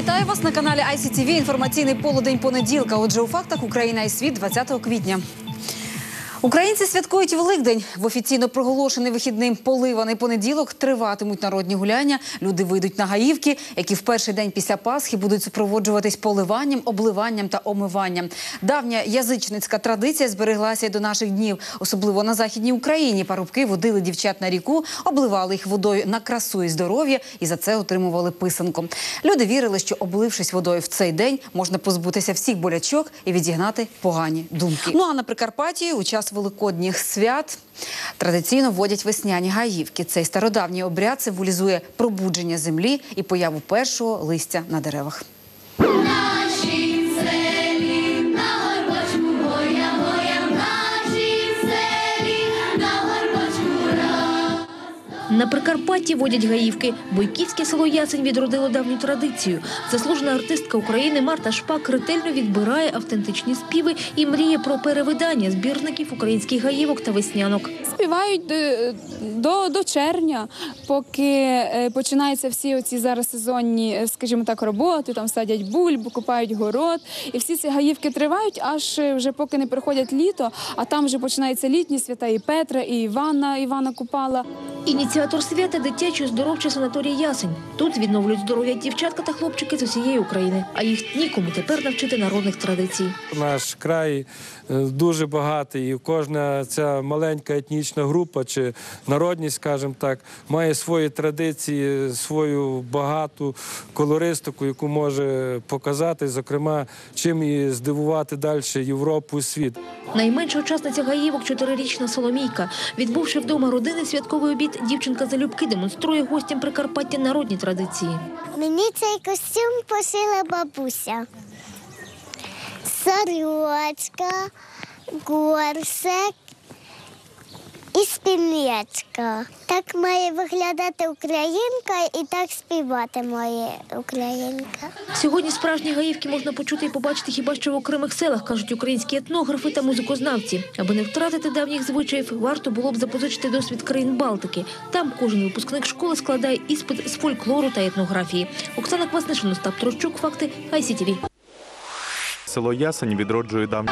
Вітаю вас на каналі ICTV. Інформаційний полудень понеділка. Отже, у фактах Україна і світ 20 квітня. Українці святкують Великдень. В офіційно проголошений вихідним поливаний понеділок триватимуть народні гуляння. Люди вийдуть на гаївки, які в перший день після Пасхи будуть супроводжуватись поливанням, обливанням та омиванням. Давня язичницька традиція збереглася й до наших днів, особливо на західній Україні. Парубки водили дівчат на ріку, обливали їх водою на красу і здоров'я, і за це отримували писанку. Люди вірили, що облившись водою в цей день, можна позбутися всіх болячок і відігнати погані думки. Ну а на Прикарпатті у час великодніх свят традиційно водять весняні гаївки. Цей стародавній обряд символізує пробудження землі і появу першого листя на деревах. На Прикарпатті водять гаївки. Бойківське село Ясень відродило давню традицію. Заслужена артистка України Марта Шпак ретельно відбирає автентичні співи і мріє про перевидання збірників українських гаївок та веснянок. Співають е, до, до червня, поки е, починаються всі оці зараз сезонні, е, скажімо так, роботи, там садять бульбу, купають город. І всі ці гаївки тривають, аж вже поки не приходять літо, а там вже починаються літні свята і Петра, і Івана, Івана Купала. Ініціатор свята дитячий оздоровчий санаторій Ясень. Тут відновлюють здоров'я дівчатка та хлопчики з усієї України, а їх нікому тепер навчити народних традицій. Наш край е, дуже багатий, і кожна ця маленька етнічна група чи народність, скажімо так, має свої традиції, свою багату колористику, яку може показати, зокрема, чим і здивувати далі Європу і світ. Найменша учасниця гаївок – чотирирічна Соломійка. Відбувши вдома родини святковий обід, дівчинка залюбки демонструє гостям Прикарпаття народні традиції. Мені цей костюм пошила бабуся. Сорочка, горсик спільничка. Так має виглядати українка і так співати має українка. Сьогодні справжні гаївки можна почути і побачити хіба що в окремих селах, кажуть українські етнографи та музикознавці. Аби не втратити давніх звичаїв, варто було б запозичити досвід країн Балтики. Там кожен випускник школи складає іспит з фольклору та етнографії. Оксана Кваснишин, Остап Трощук, факти ICTV. Село Ясень відроджує давні